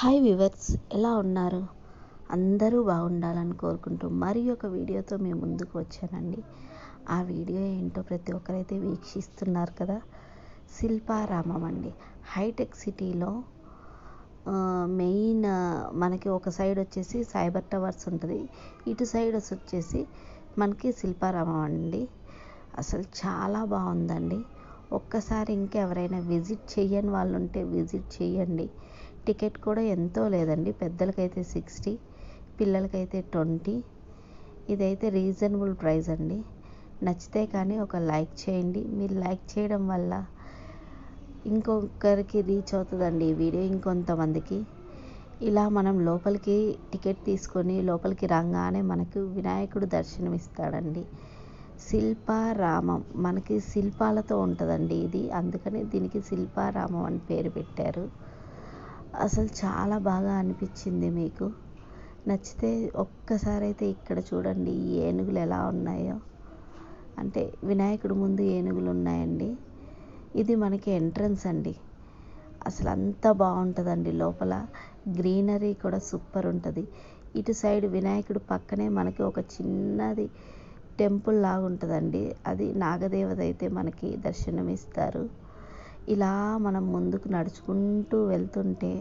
Hi viewers ఎలా ఉన్నారు? అందరూ బాగుండాలని కోరుకుంటూ మరి ఒక వీడియోతో మేము ముందుకు వచ్చానండి. ఆ వీడియో ఏంటో ప్రతి ఒక్కరైతే వీక్షిస్తున్నారు కదా. శిల్పారామం అండి. హైటెక్ సిటీలో మెయిన్ మనకి ఒక సైడ్ వచ్చేసి సైబర్ టవర్స్ ఉంటుంది. ఇటు సైడ్ వచ్చేసి మనకి శిల్పారామం అండి. అసలు చాలా బాగుందండి. ఒక్కసారి ఇంకెవరైనా విజిట్ చేయని వాళ్ళు ఉంటే విజిట్ చేయండి టికెట్ కూడా ఎంతో లేదండి. పెద్దలకైతే సిక్స్టీ పిల్లలకైతే ట్వంటీ. ఇదైతే రీజనబుల్ ప్రైస్ అండి. నచ్చితే కానీ ఒక లైక్ చేయండి. మీరు లైక్ చేయడం వల్ల ఇంకొకరికి రీచ్ అవుతుందండి ఈ వీడియో ఇంకొంతమందికి. ఇలా మనం లోపలికి టికెట్ తీసుకొని లోపలికి రాగానే మనకు వినాయకుడు దర్శనం ఇస్తాడండి శిల్పారామం మనకి శిల్పాలతో ఉంటుందండి ఇది. అందుకని దీనికి శిల్పారామం అని పేరు పెట్టారు. అసలు చాలా బాగా అనిపించింది మీకు. నచ్చితే ఒక్కసారి అయితే ఇక్కడ చూడండి ఈ ఏనుగులు ఎలా ఉన్నాయో. అంటే వినాయకుడు ముందు ఏనుగులు ఉన్నాయండి. ఇది మనకి ఎంట్రన్స్ అండి. అసలు అంత బాగుంటుందండి లోపల. గ్రీనరీ కూడా సూపర్ ఉంటుంది. ఇటు సైడ్ వినాయకుడు పక్కనే మనకి ఒక చిన్నది టెంపుల్ లాగా ఉంటుందండి అది నాగదేవత అయితే మనకి దర్శనం ఇస్తారు ఇలా మనం ముందుకు నడుచుకుంటూ వెళ్తుంటే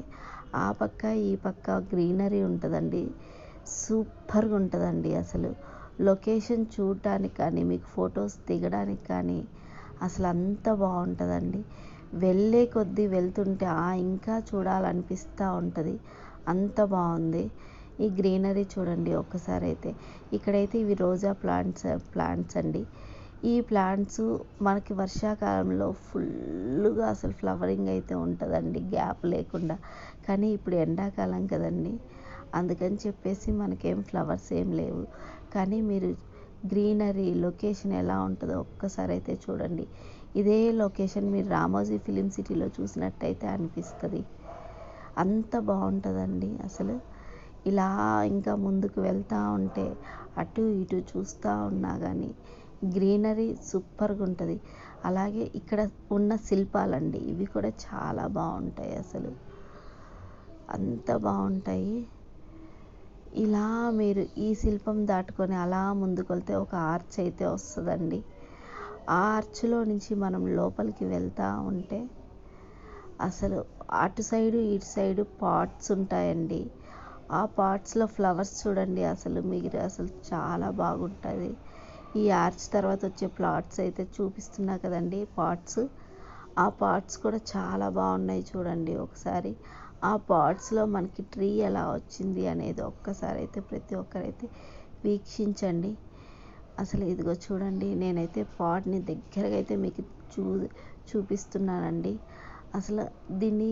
ఆ పక్క ఈ పక్క గ్రీనరీ ఉంటుందండి. సూపర్గా ఉంటుందండి అసలు. లొకేషన్ చూడటానికి కానీ మీకు ఫొటోస్ దిగడానికి కానీ అసలు అంత బాగుంటుందండి. వెళ్ళే కొద్దీ వెళ్తుంటే ఇంకా చూడాలనిపిస్తూ ఉంటుంది. అంత బాగుంది. ఈ గ్రీనరీ చూడండి ఒక్కసారి అయితే. ఇక్కడైతే ఇవి రోజా ప్లాంట్స్ ప్లాంట్స్ అండి. ఈ ప్లాంట్స్ మనకి వర్షాకాలంలో ఫుల్గా అసలు ఫ్లవరింగ్ అయితే ఉంటుందండి గ్యాప్ లేకుండా. కానీ ఇప్పుడు ఎండాకాలం కదండి అందుకని చెప్పేసి మనకేం ఫ్లవర్స్ ఏం లేవు. కానీ మీరు గ్రీనరీ లొకేషన్ ఎలా ఉంటుందో ఒక్కసారి అయితే చూడండి. ఇదే లొకేషన్ మీరు రామోజీ ఫిలిం సిటీలో చూసినట్టయితే అనిపిస్తుంది. అంత బాగుంటుందండి అసలు. ఇలా ఇంకా ముందుకు వెళ్తూ ఉంటే అటు ఇటు చూస్తూ ఉన్నా కానీ గ్రీనరీ సూపర్గా ఉంటుంది అలాగే ఇక్కడ ఉన్న శిల్పాలండి ఇవి కూడా చాలా బాగుంటాయి అసలు. అంత బాగుంటాయి ఇలా మీరు ఈ శిల్పం దాటుకొని అలా ముందుకు వెళ్తే ఒక ఆర్చ్ అయితే వస్తుందండి. ఆ ఆర్చ్లో నుంచి మనం లోపలికి వెళ్తూ ఉంటే అసలు అటు సైడు ఇటు సైడు పాట్స్ ఉంటాయండి. ఆ పాట్స్లో ఫ్లవర్స్ చూడండి అసలు మీరు అసలు చాలా బాగుంటుంది. ఈ ఆర్చ్ తర్వాత వచ్చే ప్లాట్స్ అయితే చూపిస్తున్నా కదండి పాట్స్ ఆ పాట్స్ కూడా చాలా బాగున్నాయి చూడండి ఒకసారి. ఆ పాట్స్లో మనకి ట్రీ ఎలా వచ్చింది అనేది ఒక్కసారి అయితే ప్రతి ఒక్కరైతే వీక్షించండి. అసలు ఇదిగో చూడండి నేనైతే పాట్ని దగ్గరగా అయితే మీకు చూ చూపిస్తున్నానండి. అసలు దీన్ని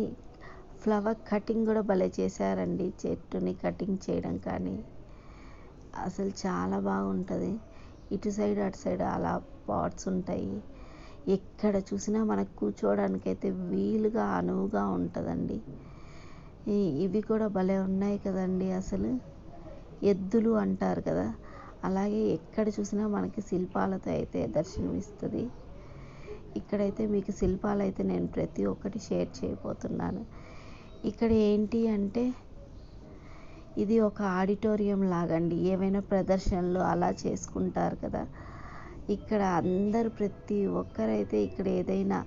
ఫ్లవర్ కటింగ్ కూడా భలే చేశారండి చెట్టుని కటింగ్ చేయడం కానీ. అసలు చాలా బాగుంటుంది. ఇటు సైడ్ అటు సైడ్ అలా పాట్స్ ఉంటాయి. ఎక్కడ చూసినా మనకు కూర్చోవడానికి అయితే వీలుగా అనువుగా ఉంటుందండి. ఇవి కూడా భలే ఉన్నాయి కదండి అసలు. ఎద్దులు అంటారు కదా. అలాగే ఎక్కడ చూసినా మనకి శిల్పాలతో అయితే దర్శనమిస్తుంది. ఇక్కడైతే మీకు శిల్పాలు అయితే నేను ప్రతి ఒక్కటి షేర్ చేయబోతున్నాను. ఇక్కడ ఏంటి అంటే ఇది ఒక ఆడిటోరియం లాగండి. ఏవైనా ప్రదర్శనలు అలా చేసుకుంటారు కదా. ఇక్కడ అందరు ప్రతి ఒక్కరైతే ఇక్కడ ఏదైనా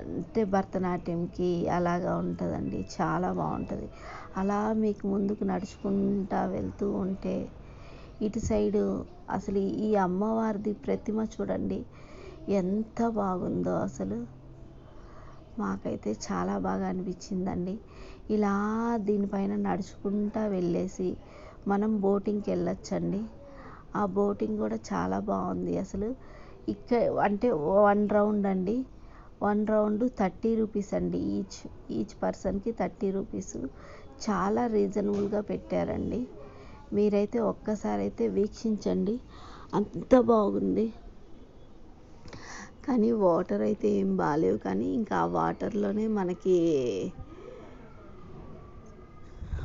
అంటే భరతనాట్యంకి అలాగా ఉంటుందండి. చాలా బాగుంటుంది. అలా మీకు ముందుకు నడుచుకుంటా వెళ్తూ ఉంటే ఇటు సైడు అసలు ఈ అమ్మవారిది ప్రతిమ చూడండి. ఎంత బాగుందో అసలు. మాకైతే చాలా బాగా అనిపించిందండి. ఇలా దీనిపైన నడుచుకుంటా వెళ్ళేసి మనం బోటింగ్కి వెళ్ళొచ్చండి. ఆ బోటింగ్ కూడా చాలా బాగుంది అసలు. ఇక్కడ అంటే వన్ రౌండ్ అండి. వన్ రౌండ్ థర్టీ రూపీస్ అండి ఈచ్ ఈచ్ పర్సన్కి థర్టీ రూపీస్. చాలా రీజనబుల్గా పెట్టారండి. మీరైతే ఒక్కసారి అయితే వీక్షించండి. అంత బాగుంది. కానీ వాటర్ అయితే ఏం బాగాలేవు కానీ ఇంకా ఆ వాటర్లోనే మనకి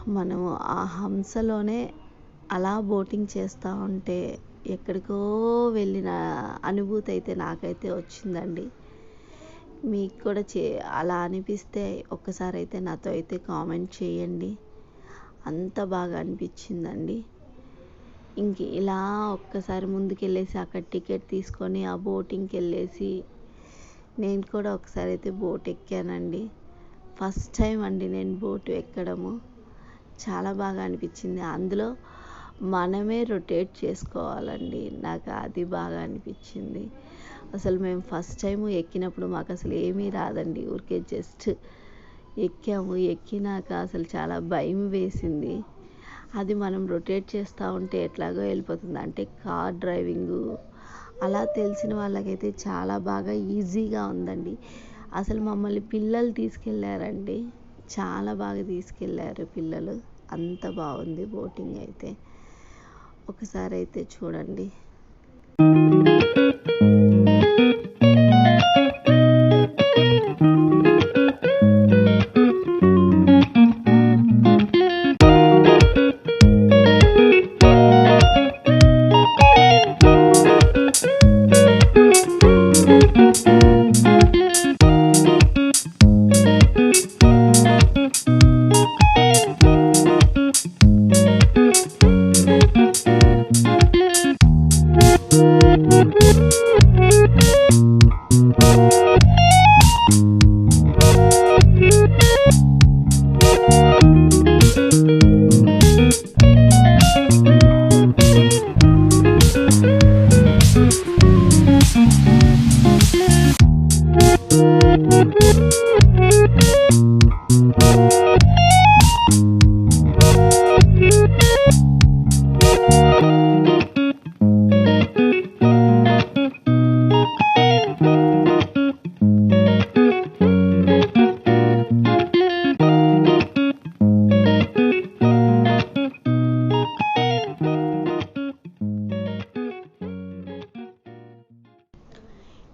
మనము ఆ హంసలోనే అలా బోటింగ్ చేస్తూ ఉంటే ఎక్కడికో వెళ్ళిన అనుభూతి అయితే నాకైతే వచ్చిందండి. మీకు కూడా చే అలా అనిపిస్తే ఒక్కసారి అయితే నాతో అయితే కామెంట్ చేయండి. అంత బాగా అనిపించిందండి. ఇంక ఇలా ఒక్కసారి ముందుకెళ్ళేసి అక్కడ టికెట్ తీసుకొని ఆ బోటింగ్కి వెళ్ళేసి నేను కూడా ఒకసారి అయితే బోట్ ఎక్కానండి. ఫస్ట్ టైం అండి నేను బోట్ ఎక్కడము. చాలా బాగా అనిపించింది. అందులో మనమే రొటేట్ చేసుకోవాలండి. నాకు అది బాగా అనిపించింది. అసలు మేము ఫస్ట్ టైం ఎక్కినప్పుడు మాకు అసలు ఏమీ రాదండి. ఊరికే జస్ట్ ఎక్కాము. ఎక్కినాక అసలు చాలా భయం వేసింది. అది మనం రొటేట్ చేస్తూ ఉంటే ఎట్లాగో వెళ్ళిపోతుంది. అంటే కార్ డ్రైవింగు అలా తెలిసిన వాళ్ళకైతే చాలా బాగా ఈజీగా ఉందండి. అసలు మమ్మల్ని పిల్లలు తీసుకెళ్ళారండి చాలా బాగా తీసుకెళ్ళారు పిల్లలు. అంత బాగుంది బోటింగ్ అయితే. ఒకసారి అయితే చూడండి.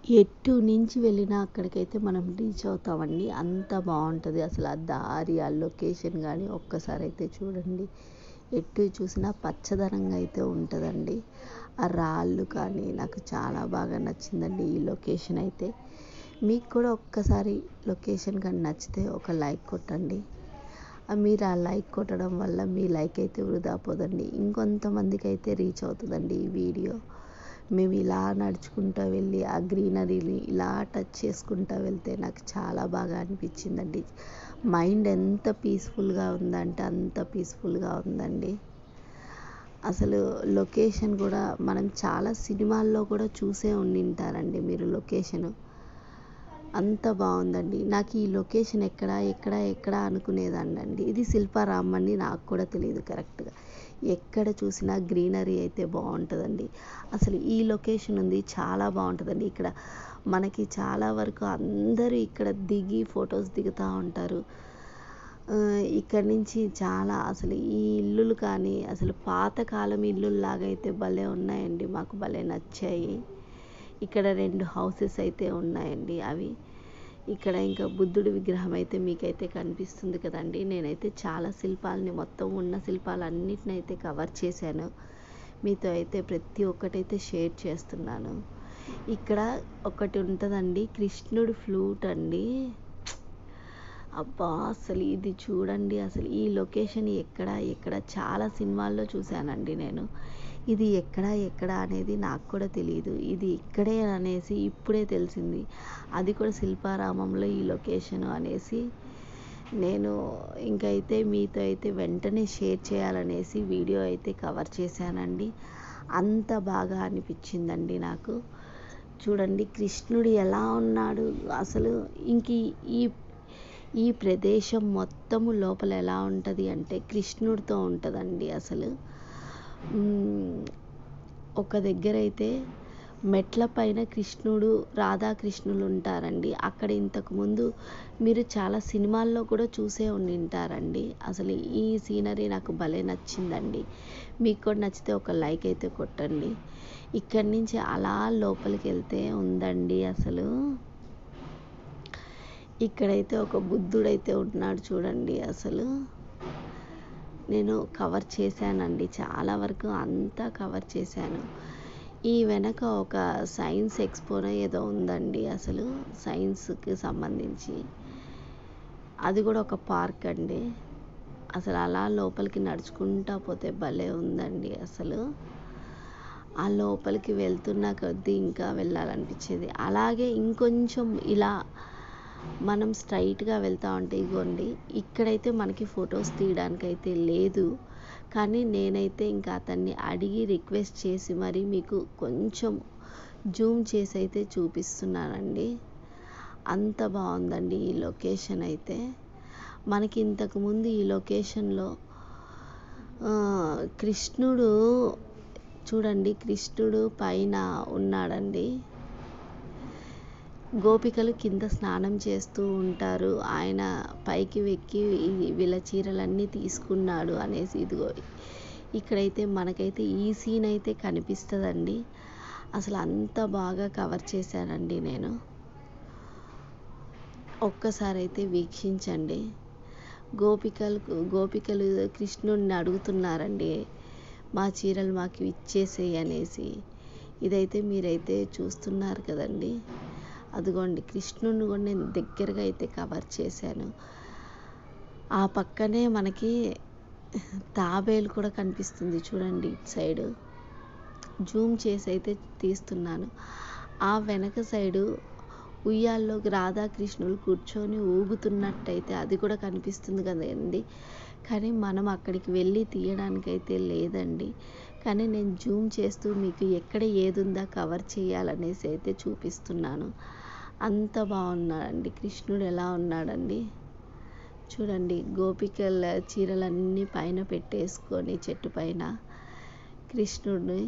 ఎటు నుంచి వెళ్ళినా అక్కడికైతే మనం రీచ్ అవుతామండి. అంత బాగుంటుంది. అసలు ఆ దారి ఆ లొకేషన్ కానీ ఒక్కసారి అయితే చూడండి. ఎటు చూసినా పచ్చదనంగా అయితే ఉంటుందండి. ఆ రాళ్ళు కానీ నాకు చాలా బాగా నచ్చిందండి ఈ లొకేషన్ అయితే. మీకు కూడా ఒక్కసారి లొకేషన్ కానీ నచ్చితే ఒక లైక్ కొట్టండి. మీరు ఆ లైక్ కొట్టడం వల్ల మీ లైక్ అయితే వృధా పోదండి. ఇంకొంతమందికి అయితే రీచ్ అవుతుందండి ఈ వీడియో మేము ఇలా నడుచుకుంటూ వెళ్ళి ఆ గ్రీనరీని ఇలా టచ్ చేసుకుంటూ వెళ్తే నాకు చాలా బాగా అనిపించిందండి. మైండ్ ఎంత పీస్ఫుల్గా ఉందంటే అంత పీస్ఫుల్గా ఉందండి. అసలు లొకేషన్ కూడా మనం చాలా సినిమాల్లో కూడా చూసే ఉండింటారండి మీరు లొకేషను అంత బాగుందండి. నాకు ఈ లొకేషన్ ఎక్కడ ఎక్కడ ఎక్కడ అనుకునేదాన్ని అండి ఇది శిల్పారామం అని నాకు కూడా తెలియదు కరెక్ట్గా. ఎక్కడ చూసినా గ్రీనరీ అయితే బాగుంటుందండి. అసలు ఈ లొకేషన్ ఉంది చాలా బాగుంటుందండి. ఇక్కడ మనకి చాలా వరకు అందరూ ఇక్కడ దిగి ఫొటోస్ దిగుతూ ఉంటారు. ఇక్కడ నుంచి చాలా అసలు ఈ ఇల్లులు కానీ అసలు పాతకాలం ఇల్లుల్లాగా అయితే భలే ఉన్నాయండి. మాకు భలే నచ్చాయి. ఇక్కడ రెండు హౌసెస్ అయితే ఉన్నాయండి అవి. ఇక్కడ ఇంకా బుద్ధుడి విగ్రహం అయితే మీకైతే కనిపిస్తుంది కదండి. నేనైతే చాలా శిల్పాలని మొత్తం ఉన్న శిల్పాలన్నిటిని అయితే కవర్ చేశాను. మీతో అయితే ప్రతి ఒక్కటైతే షేర్ చేస్తున్నాను. ఇక్కడ ఒకటి ఉంటుందండి కృష్ణుడు ఫ్లూట్ అండి. అబ్బా అసలు ఇది చూడండి అసలు ఈ లొకేషన్ ఎక్కడ ఎక్కడ చాలా సినిమాల్లో చూశానండి నేను. ఇది ఎక్కడ ఎక్కడ అనేది నాకు కూడా తెలియదు ఇది ఇక్కడే అనేసి ఇప్పుడే తెలిసింది. అది కూడా శిల్పారామంలో ఈ లొకేషన్ అనేసి నేను ఇంకైతే మీతో అయితే వెంటనే షేర్ చేయాలనేసి వీడియో అయితే కవర్ చేశానండి. అంత బాగా అనిపించిందండి నాకు. చూడండి కృష్ణుడు ఎలా ఉన్నాడు. అసలు ఇంక ఈ ఈ ప్రదేశం మొత్తము లోపల ఎలా ఉంటుంది అంటే కృష్ణుడితో ఉంటుందండి అసలు. ఒక దగ్గర అయితే మెట్ల పైన కృష్ణుడు రాధాకృష్ణులు ఉంటారండి. అక్కడ ఇంతకుముందు మీరు చాలా సినిమాల్లో కూడా చూసే ఉండింటారండి. అసలు ఈ సీనరీ నాకు భలే నచ్చిందండి. మీకు కూడా నచ్చితే ఒక లైక్ అయితే కొట్టండి. ఇక్కడి నుంచి అలా లోపలికి వెళ్తే ఉందండి అసలు. ఇక్కడైతే ఒక బుద్ధుడైతే ఉన్నాడు చూడండి అసలు. నేను కవర్ చేశానండి. చాలా వరకు అంతా కవర్ చేశాను. ఈ వెనక ఒక సైన్స్ ఎక్స్పోనో ఏదో ఉందండి అసలు సైన్స్కి సంబంధించి. అది కూడా ఒక పార్క్ అండి. అసలు అలా లోపలికి నడుచుకుంటా పోతే భలే ఉందండి అసలు. ఆ లోపలికి వెళ్తున్న కొద్దీ ఇంకా వెళ్ళాలనిపించేది. అలాగే ఇంకొంచెం ఇలా మనం స్ట్రైట్గా వెళ్తా ఉంటే ఇగోండి ఇక్కడైతే మనకి ఫొటోస్ తీయడానికి అయితే లేదు. కానీ నేనైతే ఇంకా అతన్ని అడిగి రిక్వెస్ట్ చేసి మరి మీకు కొంచెం జూమ్ చేసి అయితే చూపిస్తున్నానండి. అంత బాగుందండి ఈ లొకేషన్ అయితే. మనకి ఇంతకుముందు ఈ లొకేషన్లో కృష్ణుడు చూడండి కృష్ణుడు పైన ఉన్నాడండి. గోపికలు కింద స్నానం చేస్తూ ఉంటారు. ఆయన పైకి వెక్కి వీళ్ళ చీరలన్నీ తీసుకున్నాడు అనేసి ఇదిగో ఇక్కడైతే మనకైతే ఈ సీన్ అయితే కనిపిస్తుందండి. అసలు అంత బాగా కవర్ చేశానండి నేను. ఒక్కసారి అయితే వీక్షించండి. గోపికలు గోపికలు కృష్ణుడిని అడుగుతున్నారండి మా చీరలు మాకు ఇచ్చేసేయి అనేసి. ఇదైతే మీరైతే చూస్తున్నారు కదండి. అదిగోండి కృష్ణుడిని కూడా నేను దగ్గరగా అయితే కవర్ చేశాను. ఆ పక్కనే మనకి తాబేలు కూడా కనిపిస్తుంది చూడండి ఇటు సైడు జూమ్ చేసి అయితే తీస్తున్నాను. ఆ వెనక సైడు ఉయ్యాల్లోకి రాధాకృష్ణులు కూర్చొని ఊగుతున్నట్టయితే అది కూడా కనిపిస్తుంది కదండి. కానీ మనం అక్కడికి వెళ్ళి తీయడానికైతే లేదండి. కానీ నేను జూమ్ చేస్తూ మీకు ఎక్కడ ఏదుందా కవర్ చేయాలనేసి అయితే చూపిస్తున్నాను. అంత బాగున్నాడండి. కృష్ణుడు ఎలా ఉన్నాడండి? చూడండి గోపికల చీరలన్నీ పైన పెట్టేసుకొని చెట్టు పైన కృష్ణుడిని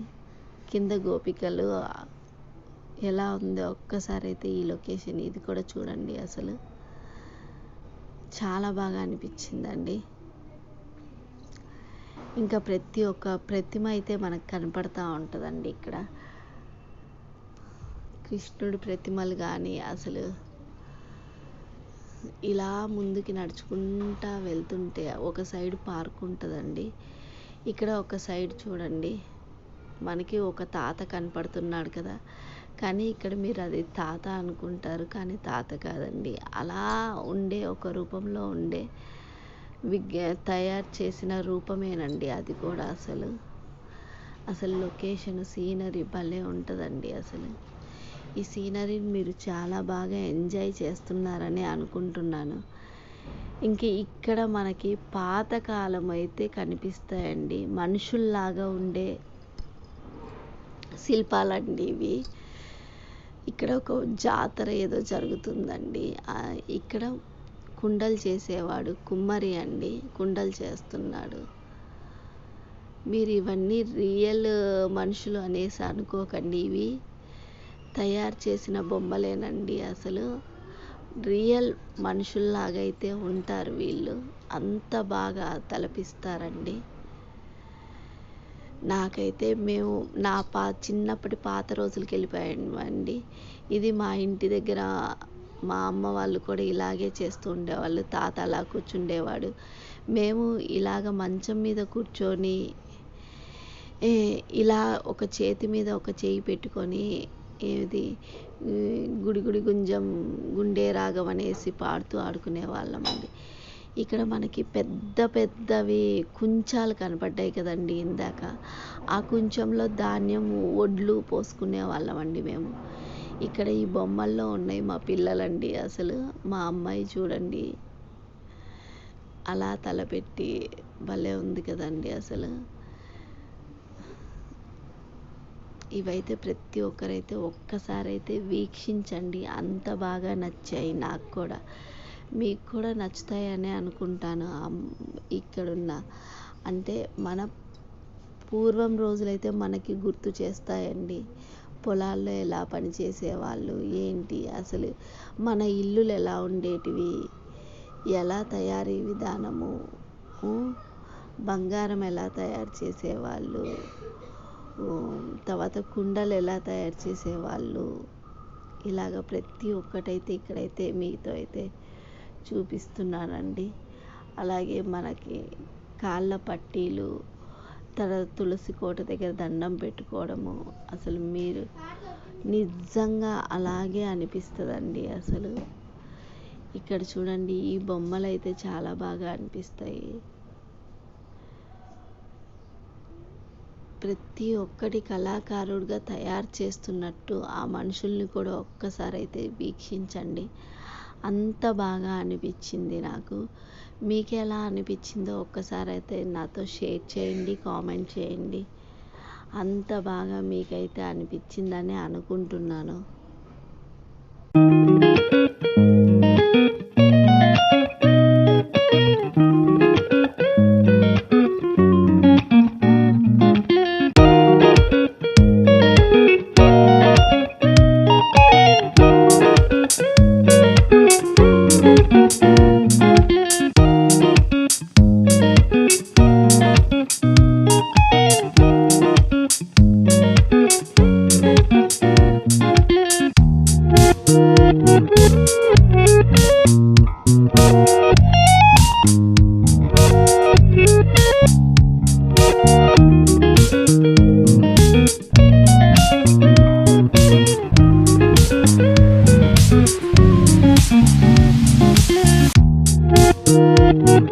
కింద గోపికలు ఎలా ఉందో ఒక్కసారి అయితే ఈ లొకేషన్ ఇది కూడా చూడండి అసలు. చాలా బాగా అనిపించిందండి. ఇంకా ప్రతి ఒక్క ప్రతిమ అయితే మనకు కనపడతా ఉంటుందండి ఇక్కడ. కృష్ణుడి ప్రతిమలు కానీ అసలు ఇలా ముందుకి నడుచుకుంటా వెళ్తుంటే ఒక సైడ్ పార్క్ ఉంటుందండి. ఇక్కడ ఒక సైడ్ చూడండి. మనకి ఒక తాత కనపడుతున్నాడు కదా. కానీ ఇక్కడ మీరు అది తాత అనుకుంటారు. కానీ తాత కాదండి. అలా ఉండే ఒక రూపంలో ఉండే విగ్ తయారు చేసిన రూపమేనండి అది కూడా అసలు. అసలు లొకేషన్ సీనరీ భలే ఉంటుందండి అసలు. ఈ సీనరీని మీరు చాలా బాగా ఎంజాయ్ చేస్తున్నారని అనుకుంటున్నాను. ఇంక ఇక్కడ మనకి పాతకాలం అయితే కనిపిస్తాయండి. మనుషుల్లాగా ఉండే శిల్పాలండి ఇవి ఇక్కడ ఒక జాతర ఏదో జరుగుతుందండి. ఇక్కడ కుండలు చేసేవాడు కుమ్మరి అండి. కుండలు చేస్తున్నాడు. మీరు ఇవన్నీ రియల్ మనుషులు అనేసి అనుకోకండి ఇవి. తయారు చేసిన బొమ్మలేనండి అసలు. రియల్ మనుషుల్లాగా అయితే ఉంటారు వీళ్ళు. అంత బాగా తలపిస్తారండి. నాకైతే మేము నా పా చిన్నప్పటి పాత రోజులకి వెళ్ళిపోయామండి ఇది మా ఇంటి దగ్గర మా అమ్మ వాళ్ళు కూడా ఇలాగే చేస్తూ ఉండేవాళ్ళు తాత అలా కూర్చుండేవాడు. మేము ఇలాగ మంచం మీద కూర్చొని ఇలా ఒక చేతి మీద ఒక చేయి పెట్టుకొని ఏది? గుడి గుడి గుంజం గుండె రాగం అనేసి పాడుతూ ఆడుకునే వాళ్ళమండి ఇక్కడ మనకి పెద్ద పెద్దవి కుంచాలు కనపడ్డాయి కదండి ఇందాక. ఆ కుంచంలో ధాన్యం వడ్లు పోసుకునే వాళ్ళమండి మేము. ఇక్కడ ఈ బొమ్మల్లో ఉన్నాయి మా పిల్లలండి అసలు. మా అమ్మాయి చూడండి. అలా తలపెట్టి భలే ఉంది కదండి అసలు. ఇవైతే ప్రతి ఒక్కరైతే ఒక్కసారైతే వీక్షించండి. అంత బాగా నచ్చాయి నాకు కూడా. మీకు కూడా నచ్చుతాయనే అనుకుంటాను. ఇక్కడున్న. అంటే మన పూర్వం రోజులైతే మనకి గుర్తు చేస్తాయండి. పొలాల్లో ఎలా పనిచేసేవాళ్ళు ఏంటి అసలు మన ఇల్లులు ఎలా ఉండేటివి ఎలా తయారీ విధానము బంగారం ఎలా తయారు చేసేవాళ్ళు తర్వాత కుండలు ఎలా తయారు చేసేవాళ్ళు? ఇలాగ ప్రతి ఒక్కటైతే ఇక్కడైతే మీతో అయితే చూపిస్తున్నానండి. అలాగే మనకి కాళ్ళ పట్టీలు తర్వాత తులసి కోట దగ్గర దండం పెట్టుకోవడము అసలు మీరు నిజంగా అలాగే అనిపిస్తుందండి అసలు. ఇక్కడ చూడండి ఈ బొమ్మలు అయితే చాలా బాగా అనిపిస్తాయి. ప్రతి ఒక్కటి కళాకారుడిగా తయారు చేస్తున్నట్టు ఆ మనుషుల్ని కూడా ఒక్కసారి అయితే వీక్షించండి. అంత బాగా అనిపించింది నాకు. మీకు ఎలా అనిపించిందో ఒక్కసారి అయితే నాతో షేర్ చేయండి కామెంట్ చేయండి. అంత బాగా మీకైతే అనిపించిందని అనుకుంటున్నాను. అక్కడ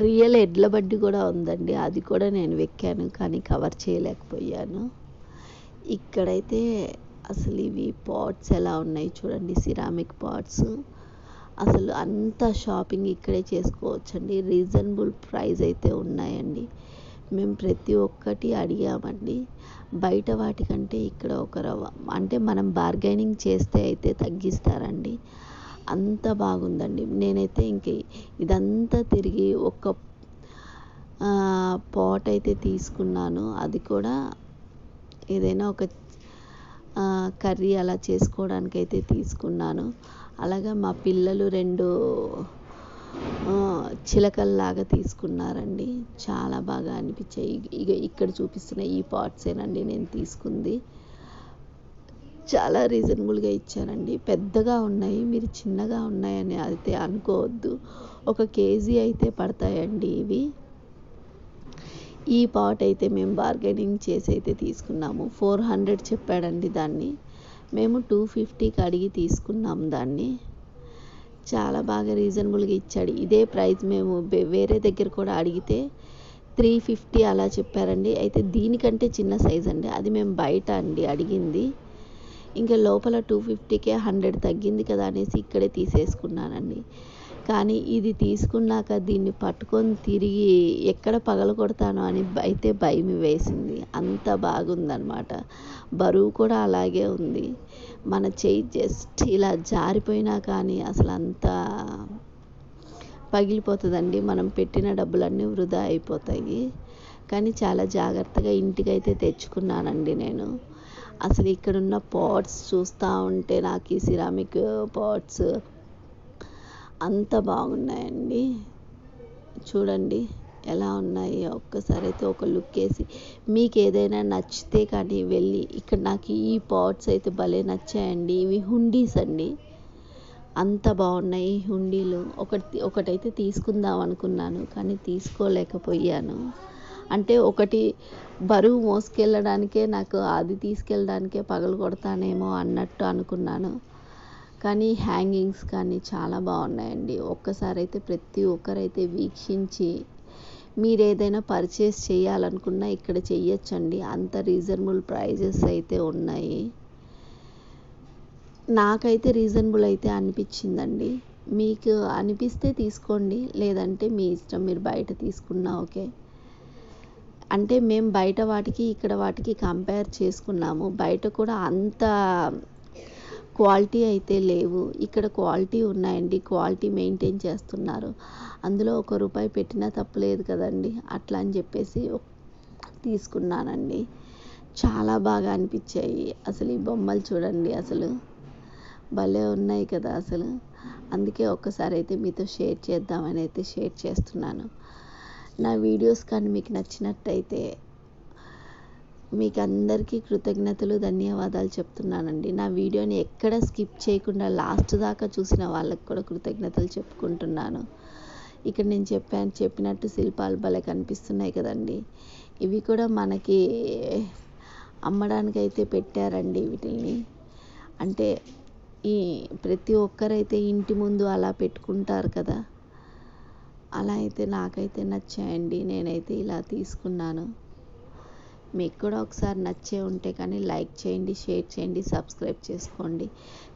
రియల్ ఎడ్ల బండి కూడా ఉందండి. అది కూడా నేను వెక్కాను కానీ కవర్ చేయలేకపోయాను. ఇక్కడైతే అసలు ఇవి పాట్స్ ఎలా ఉన్నాయి చూడండి సిరామిక్ పాట్స్. అసలు అంత షాపింగ్ ఇక్కడే చేసుకోవచ్చండి. రీజనబుల్ ప్రైస్ అయితే ఉన్నాయండి. మేము ప్రతి ఒక్కటి అడిగామండి. బయట వాటికంటే ఇక్కడ ఒక రవ్వ అంటే మనం బార్గైనింగ్ చేస్తే అయితే తగ్గిస్తారండి. అంత బాగుందండి. నేనైతే ఇంక ఇదంతా తిరిగి ఒక పాట్ అయితే తీసుకున్నాను. అది కూడా ఏదైనా ఒక కర్రీ అలా చేసుకోవడానికి అయితే తీసుకున్నాను. అలాగా మా పిల్లలు రెండు చిలకల్లాగా తీసుకున్నారండి. చాలా బాగా అనిపించాయి. ఇక ఇక్కడ చూపిస్తున్న ఈ పాట్సేనండి నేను తీసుకుంది. చాలా రీజనబుల్గా ఇచ్చారండి. పెద్దగా ఉన్నాయి మీరు చిన్నగా ఉన్నాయని అయితే అనుకోవద్దు. ఒక కేజీ అయితే పడతాయండి ఇవి. ఈ పాట్ అయితే మేము బార్గెనింగ్ చేసి అయితే తీసుకున్నాము. ఫోర్ హండ్రెడ్ చెప్పాడండి దాన్ని. మేము టూ ఫిఫ్టీకి అడిగి తీసుకున్నాం దాన్ని. చాలా బాగా రీజనబుల్గా ఇచ్చాడు. ఇదే ప్రైస్ మేము వేరే దగ్గర కూడా అడిగితే త్రీ ఫిఫ్టీ అలా చెప్పారండి. అయితే దీనికంటే చిన్న సైజ్ అండి. అది మేము బయట అండి అడిగింది. ఇంకా లోపల టూ ఫిఫ్టీకే హండ్రెడ్ తగ్గింది కదా అనేసి ఇక్కడే తీసేసుకున్నానండి. కానీ ఇది తీసుకున్నాక దీన్ని పట్టుకొని తిరిగి ఎక్కడ పగలగొడతానో అని అయితే భయం వేసింది. అంత బాగుందనమాట బరువు కూడా అలాగే ఉంది. మన చేయి జస్ట్ ఇలా జారిపోయినా కానీ అసలు అంత పగిలిపోతుందండి. మనం పెట్టిన డబ్బులన్నీ వృధా అయిపోతాయి. కానీ చాలా జాగ్రత్తగా ఇంటికైతే తెచ్చుకున్నానండి నేను. అసలు ఇక్కడున్న పాట్స్ చూస్తూ ఉంటే నాకు ఈ సిరామిక్ పాట్స్ అంత బాగున్నాయండి. చూడండి ఎలా ఉన్నాయి. ఒక్కసారి అయితే ఒక లుక్ వేసి మీకు ఏదైనా నచ్చితే కానీ వెళ్ళి ఇక్కడ నాకు ఈ పాట్స్ అయితే భలే నచ్చాయండి. ఇవి హుండీస్ అండి. అంత బాగున్నాయి ఈ హుండీలు. ఒకటి ఒకటైతే తీసుకుందాం అనుకున్నాను కానీ తీసుకోలేకపోయాను. అంటే ఒకటి బరువు మోసుకెళ్ళడానికే నాకు అది తీసుకెళ్ళడానికే పగలు కొడతానేమో అన్నట్టు అనుకున్నాను. కానీ హ్యాంగింగ్స్ కానీ చాలా బాగున్నాయండి. ఒక్కసారి అయితే ప్రతి ఒక్కరైతే వీక్షించి మీరు ఏదైనా పర్చేస్ చేయాలనుకున్నా ఇక్కడ చెయ్యొచ్చండి. అంత రీజనబుల్ ప్రైజెస్ అయితే ఉన్నాయి. నాకైతే రీజనబుల్ అయితే అనిపించిందండి. మీకు అనిపిస్తే తీసుకోండి. లేదంటే మీ ఇష్టం మీరు బయట తీసుకున్నా ఓకే. అంటే మేము బయట వాటికి ఇక్కడ వాటికి కంపేర్ చేసుకున్నాము. బయట కూడా అంత క్వాలిటీ అయితే లేవు. ఇక్కడ క్వాలిటీ ఉన్నాయండి. క్వాలిటీ మెయింటైన్ చేస్తున్నారు. అందులో ఒక రూపాయి పెట్టినా తప్పులేదు కదండి. అట్లా అని చెప్పేసి తీసుకున్నానండి. చాలా బాగా అనిపించాయి. అసలు ఈ బొమ్మలు చూడండి అసలు. భలే ఉన్నాయి కదా అసలు. అందుకే ఒక్కసారి అయితే మీతో షేర్ చేద్దామని అయితే షేర్ చేస్తున్నాను. నా వీడియోస్ కానీ మీకు నచ్చినట్టయితే మీకు అందరికీ కృతజ్ఞతలు ధన్యవాదాలు చెప్తున్నానండి. నా వీడియోని ఎక్కడ స్కిప్ చేయకుండా లాస్ట్ దాకా చూసిన వాళ్ళకి కూడా కృతజ్ఞతలు చెప్పుకుంటున్నాను. ఇక్కడ నేను చెప్పాను చెప్పినట్టు శిల్పాలు భలే కనిపిస్తున్నాయి కదండి. ఇవి కూడా మనకి అమ్మడానికి అయితే పెట్టారండి వీటిని అంటే ఈ ప్రతి ఒక్కరైతే ఇంటి ముందు అలా పెట్టుకుంటారు కదా. అలా అయితే నాకైతే నచ్చాయండి. నేనైతే ఇలా తీసుకున్నాను. మీకు కూడా ఒకసారి నచ్చే ఉంటే కానీ లైక్ చేయండి షేర్ చేయండి సబ్స్క్రైబ్ చేసుకోండి.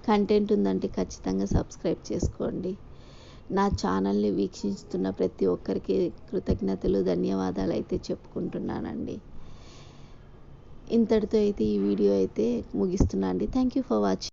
కంటెంట్ ఉందంటే ఖచ్చితంగా సబ్స్క్రైబ్ చేసుకోండి. నా ఛానల్ని వీక్షిస్తున్న ప్రతి ఒక్కరికి కృతజ్ఞతలు ధన్యవాదాలు అయితే చెప్పుకుంటున్నానండి. ఇంతటితో అయితే ఈ వీడియో అయితే ముగిస్తున్నా అండి థ్యాంక్ యూ ఫర్ వాచింగ్